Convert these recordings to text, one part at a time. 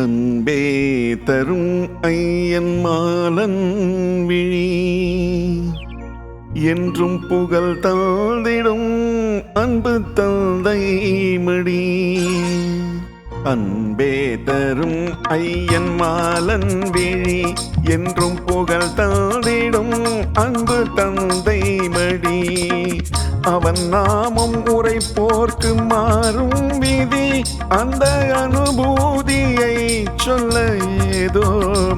அன்பே தரும் ஐயன் மாலன் விழி. என்றும் புகழ் தந்திடும் அன்பு தந்தை மடி அன்பே தரும் ஐயன் மாலன் விழி. என்றும் புகழ் தந்திடும் அன்பு தந்தை மடி அவன் நாமம் உரைப்போர்க்கு மாறும் விதி அந்த அனுபூதியை சொல்ல ஏதோ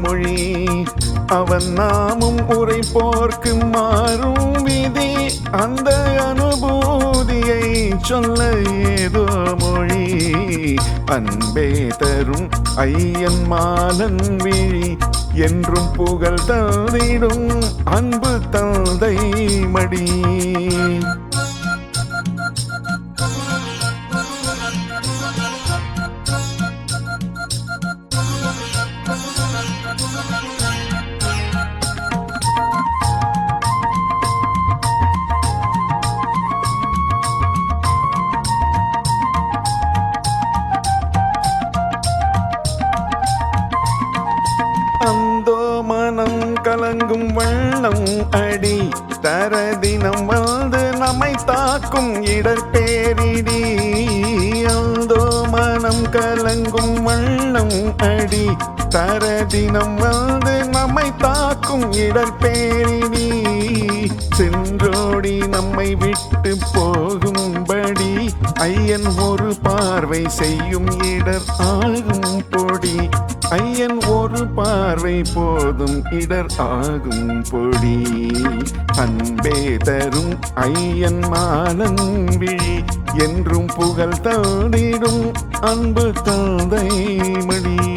மொழி. அவன் நாமும் உரைப்போர்க்கு மாறும் விதி அந்த அனுபூதியை சொல்ல ஏதோ மொழி. அன்பே தரும் ஐயன் மாலன் விழி என்றும் புகழ் தந்திடும் அன்பு தந்தை மடி. கலங்கும் வெள்ளம் அடி தரதினம் வந்து நம்மை தாக்கும் இடர்பேரிடி அந்தோ மனம் கலங்கும் வெள்ளம் அடி தரதினம் வந்து நம்மை தாக்கும் இடர்பேரிடி சென்றோடி நம்மை விட்டு போகும்படி ஐயன் ஒரு பார்வை செய்யும் இடர் ஆகும் பொடி. ஐயன் ஒரு பார்வை போதும் இடர் ஆகும் பொடி. அன்பே தரும் ஐயன் மாலன் விழி என்றும் புகழ் தாடிடும் அன்பு தந்தை மடி.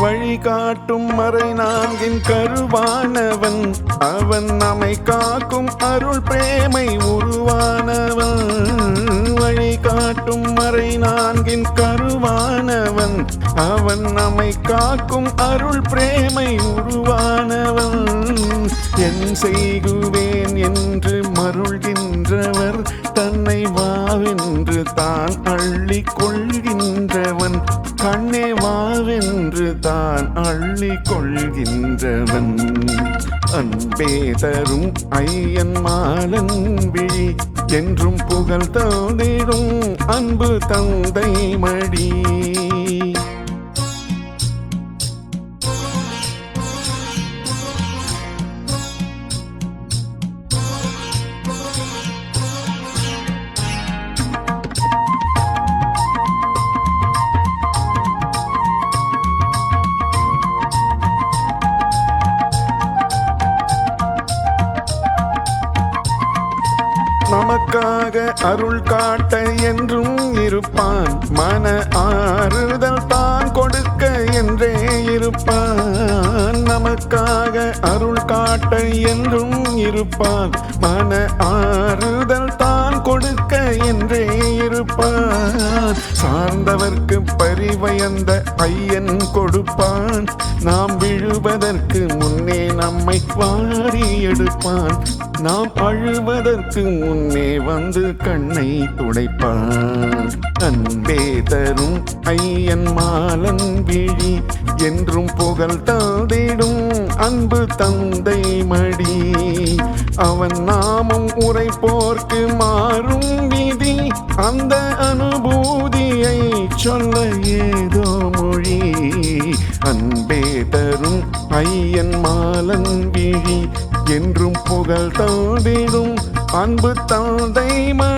வழிகாட்டும் மறை நான்கின் கருவானவன். அவன் நம்மை காக்கும் அருள் பிரேமை உருவானவன். வழிகாட்டும் மறை நான்கின் கருவானவன். அவன் நம்மை காக்கும் அருள் பிரேமை உருவானவன். என் செய்குவேன் என்று மருள்கின்றவர். தன்னை வாவென்று தான் அள்ளி கொள்கின்றவன். கண்ணே வாவென்று தான் அள்ளி கொள்கின்றவன். அன்பே தரும் ஐயன் மாலன் விழி என்றும் புகழ் தோடிடும் அன்பு தந்தை மடி. அருள் காட்ட என்றும் இருப்பான். மன ஆறுதல் தான் கொடுக்க என்றே இருப்பான். நமக்காக அருள் காட்ட என்றும் இருப்பான். மன ஆறுதல் தான் கொடுக்க என்றே இருப்பான். சார்ந்தவர்க்கு பரிவயந்த ஐயன் கொடுப்பான். நாம் விழுவதற்கு முன்னே நம்மை வாரி எடுப்பான். நாம் அழுவதற்கு முன்னே வந்து கண்ணை துடைப்பான். அன்பே தரும் ஐயன் மாலன் விழி என்றும் புகழ் தாதிடும் அன்பு தந்தை மடி. அவன் நாமம் உரைப்போர்க்கு மாறும் விதி அந்த அனுபூதியை சொல்ல ஏதோ மொழி. ஐயன் மாலன் விழி என்றும் புகழ் தாண்டிடும் அன்பு தந்தை மா